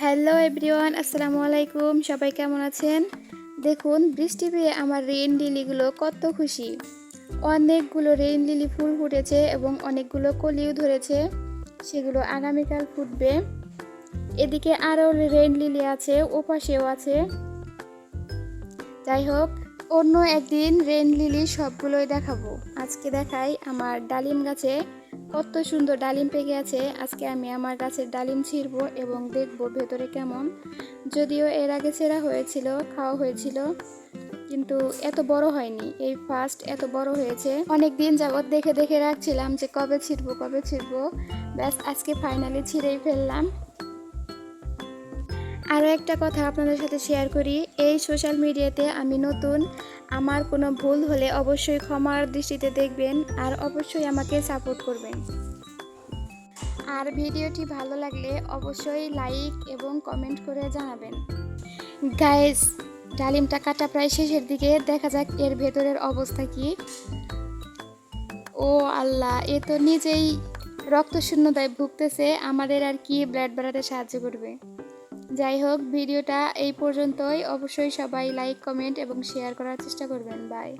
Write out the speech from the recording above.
Hello everyone আসসালামু আলাইকুম সবাই কেমন আছেন? দেখুন, বৃষ্টি পেয়ে আমার রেইন লিলিগুলো কত খুশি। অনেকগুলো রেইন লিলি ফুল ফুটেছে এবং অনেকগুলো কলিও ধরেছে। সেগুলো আগামীকাল ফুটবে। এদিকে আরও রেইন লিলি আছে, ওপাশেও আছে। যাই হোক অন্য একদিন রেন লিলি সবগুলোই দেখাবো। আজকে দেখাই আমার ডালিম গাছে কত সুন্দর ডালিম পেকে আছে। আজকে আমি আমার গাছের ডালিম ছিঁড়বো এবং দেখব ভেতরে কেমন। যদিও এর আগে ছেঁড়া হয়েছিল, খাওয়া হয়েছিল, কিন্তু এত বড় হয়নি। এই ফার্স্ট এত বড় হয়েছে। অনেক দিন যাবৎ দেখে দেখে রাখছিলাম যে কবে ছিঁড়বো কবে ছিঁড়বো। ব্যাস, আজকে ফাইনালি ছিঁড়েই ফেললাম। আরও একটা কথা আপনাদের সাথে শেয়ার করি। এই সোশ্যাল মিডিয়াতে আমি নতুন। আমার কোনো ভুল হলে অবশ্যই ক্ষমার দৃষ্টিতে দেখবেন আর অবশ্যই আমাকে সাপোর্ট করবেন। আর ভিডিওটি ভালো লাগলে অবশ্যই লাইক এবং কমেন্ট করে জানাবেন। গাইস ডালিমটা কাটা প্রায় শেষের দিকে। দেখা যাক এর ভেতরের অবস্থা কি। ও আল্লাহ, এ তো নিজেই রক্ত শূন্যতায় ভুগতেছে। আমাদের আর কি ব্লাড বাড়াতে সাহায্য করবে? যাই হোক, ভিডিওটা এই পর্যন্তই। অবশ্যই সবাই লাইক কমেন্ট এবং শেয়ার করার চেষ্টা করবেন। বাই